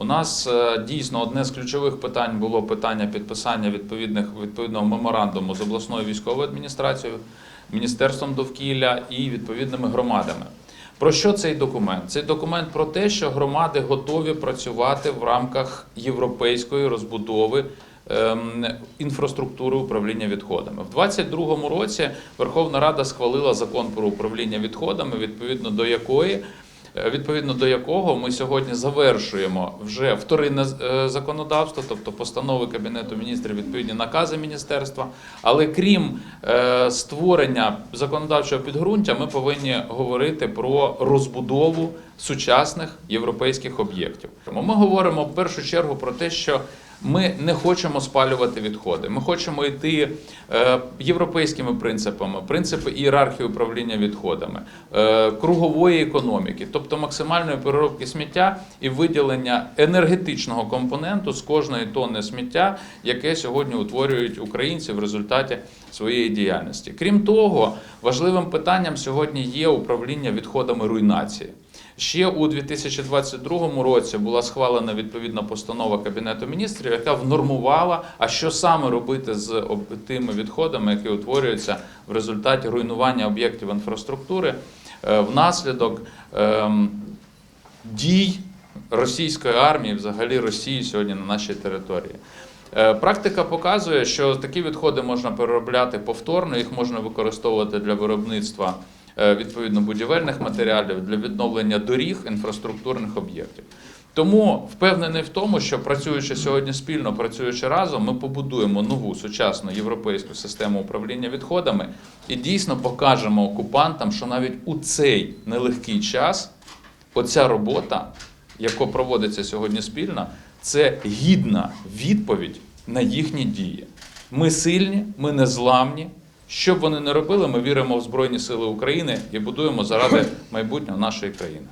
У нас е, дійсно одне з ключових питань було питання підписання відповідних відповідного меморандуму з обласною військовою адміністрацією, міністерством довкілля і відповідними громадами. Про що цей документ? Цей документ про те, що громади готові працювати в рамках європейської розбудови ем, інфраструктури управління відходами. В 2022 році Верховна Рада схвалила закон про управління відходами, відповідно до якої. Е, Відповідно до якого ми сьогодні завершуємо вже вторинне е, законодавство, тобто постанови Кабінету міністрів, відповідні накази міністерства. Але крім е, створення законодавчого підґрунтя, ми повинні говорити про розбудову сучасних європейських об'єктів. Тому Ми говоримо в першу чергу про те, що ми не хочемо спалювати відходи. Ми хочемо йти е, європейськими принципами, принципи ієрархії управління відходами, е, кругової економіки, тобто максимальної переробки сміття і виділення енергетичного компоненту з кожної тонни сміття, яке сьогодні утворюють українці в результаті своєї діяльності. Крім того, важливим питанням сьогодні є управління відходами руйнації. Ще у 2022 році була схвалена відповідна постанова Кабінету міністрів, яка внормувала, а що саме робити з тими відходами, які утворюються в результаті руйнування об'єктів інфраструктури е, внаслідок ем, дій російської армії, взагалі Росії сьогодні на нашій території. Е, Практика показує, що такі відходи можна переробляти повторно, їх можна використовувати для виробництва відповідно будівельних матеріалів, для відновлення доріг, інфраструктурних об'єктів. Тому впевнений в тому, що працюючи сьогодні спільно, працюючи разом, ми побудуємо нову сучасну європейську систему управління відходами і дійсно покажемо окупантам, що навіть у цей нелегкий час оця робота, яка проводиться сьогодні спільно, це гідна відповідь на їхні дії. Ми сильні, ми незламні. Що б вони не робили, ми віримо в Збройні Сили України і будуємо заради майбутнього нашої країни.